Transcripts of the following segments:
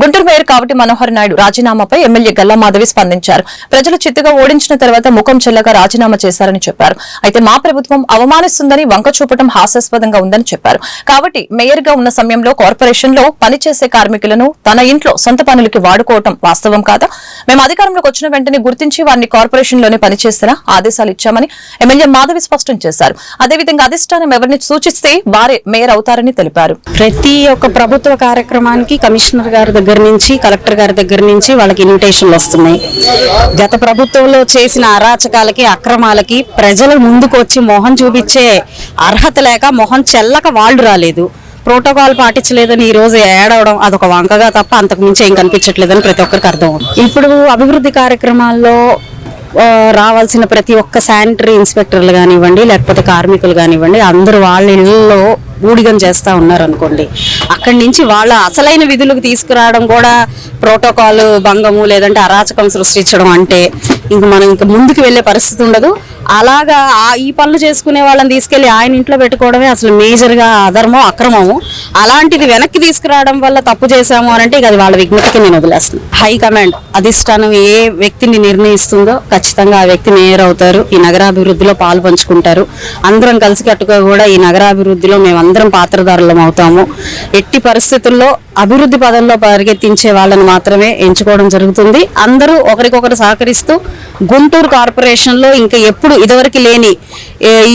Guntur mayor Kavati Manohar Naidu రాజీనామాపై MLA Galla Madhavi స్పందించారు. ప్రజలు చిత్తుగా ఓడించిన తర్వాత ముఖం చెల్లగా రాజీనామా చేశారని చెప్పారు. అయితే మా ప్రభుత్వం అవమానిస్తుందని వంక చూపడం హాస్యాస్పదంగా ఉందని చెప్పారు. కాబట్టి మేయర్గా ఉన్న సమయంలో కార్పొరేషన్లో పనిచేసే కార్మికులను తన ఇంట్లో సొంత పనులకి వాడుకోవటం వాస్తవం కాదా? మేము అధికారంలోకి వచ్చిన వెంటనే గుర్తించి వారిని కార్పొరేషన్లోనే పనిచేసేలా ఆదేశాలు ఇచ్చామని ఎమ్మెల్యే మాధవి స్పష్టం చేశారు. అదేవిధంగా అధిష్టానం ఎవరిని సూచిస్తే వారే మేయర్ అవుతారని తెలిపారు. ప్రతి ఒక్క ప్రభుత్వ కార్యక్రమానికి కమిషనర్ గారి దగ్గర దగ్గర నుంచి కలెక్టర్ గారి దగ్గర నుంచి వాళ్ళకి ఇన్విటేషన్లు వస్తున్నాయి. గత ప్రభుత్వంలో చేసిన అరాచకాలకి అక్రమాలకి ప్రజలు ముందుకు వచ్చి మొహం చూపించే అర్హత లేక మొహం చెల్లక వాళ్ళు రాలేదు. ప్రోటోకాల్ పాటించలేదని ఈ రోజు ఏడవడం అదొక వంకగా తప్ప అంతకుమించి ఏం కనిపించట్లేదని ప్రతి ఒక్కరికి అర్థం అవుతుంది. ఇప్పుడు అభివృద్ధి కార్యక్రమాల్లో రావాల్సిన ప్రతి ఒక్క శానిటరీ ఇన్స్పెక్టర్లు కానివ్వండి లేకపోతే కార్మికులు కానివ్వండి అందరూ వాళ్ళ ఇళ్ళల్లో ఊడిగం చేస్తూ ఉన్నారనుకోండి అక్కడి నుంచి వాళ్ళ అసలైన విధులకు తీసుకురావడం కూడా ప్రోటోకాల్ భంగము లేదంటే అరాచకం సృష్టించడం అంటే ఇంక మనం ఇంక ముందుకు వెళ్ళే పరిస్థితి ఉండదు. అలాగా ఈ పనులు చేసుకునే వాళ్ళని తీసుకెళ్ళి ఆయన ఇంట్లో పెట్టుకోవడమే అసలు మేజర్గా అధర్మం అక్రమము. అలాంటిది వెనక్కి తీసుకురావడం వల్ల తప్పు చేశాము అని అంటే ఇక అది వాళ్ళ విజ్ఞతకి నేను వదిలేస్తాను హై కమాండ్ అధిష్టానం ఏ వ్యక్తిని నిర్ణయిస్తుందో ఖచ్చితంగా ఆ వ్యక్తి మేయర్ అవుతారు. ఈ నగరాభివృద్ధిలో పాలు పంచుకుంటారు. అందరం కలిసికట్టుగా కూడా ఈ నగరాభివృద్ధిలో మేమందరం పాత్రధారులం అవుతాము. ఎట్టి పరిస్థితుల్లో అభివృద్ధి పదంలో పరిగెత్తించే వాళ్ళని మాత్రమే ఎంచుకోవడం జరుగుతుంది. అందరూ ఒకరికొకరు సహకరిస్తూ గుంటూరు కార్పొరేషన్లో ఇంకా ఎప్పుడు ఇదివరకు లేని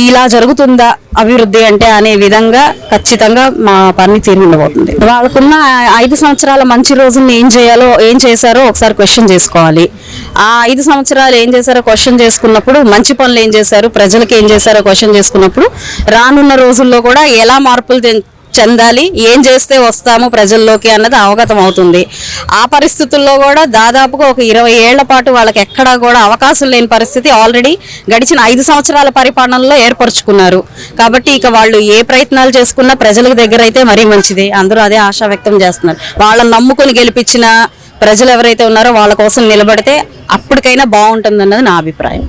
ఇలా జరుగుతుందా అభివృద్ధి అంటే అనే విధంగా ఖచ్చితంగా మా పని తీరు ఉండబోతుంది వాళ్ళకున్న ఐదు సంవత్సరాల మంచి రోజుల్ని ఏం చేయాలో ఏం చేశారో ఒకసారి క్వశ్చన్ చేసుకోవాలి. ఆ ఐదు సంవత్సరాలు ఏం చేశారో క్వశ్చన్ చేసుకున్నప్పుడు మంచి పనులు ఏం చేశారు ప్రజలకు ఏం చేశారో క్వశ్చన్ చేసుకున్నప్పుడు రానున్న రోజుల్లో కూడా ఎలా మార్పులు తె- చెందాలి ఏం చేస్తే వస్తాము ప్రజల్లోకి అన్నది అవగతం అవుతుంది. ఆ పరిస్థితుల్లో కూడా దాదాపుగా ఒక ఇరవై ఏళ్ళ పాటు వాళ్ళకి ఎక్కడా కూడా అవకాశం లేని పరిస్థితి ఆల్రెడీ గడిచిన ఐదు సంవత్సరాల పరిపాలనలో ఏర్పరచుకున్నారు. కాబట్టి ఇక వాళ్ళు ఏ ప్రయత్నాలు చేసుకున్నా ప్రజలకు దగ్గర అయితే మరీ మంచిది. అందరూ అదే ఆశ వ్యక్తం చేస్తున్నారు. వాళ్ళని నమ్ముకుని గెలిపించిన ప్రజలు ఎవరైతే ఉన్నారో వాళ్ళ కోసం నిలబడితే అప్పటికైనా బాగుంటుంది అన్నది నా అభిప్రాయం.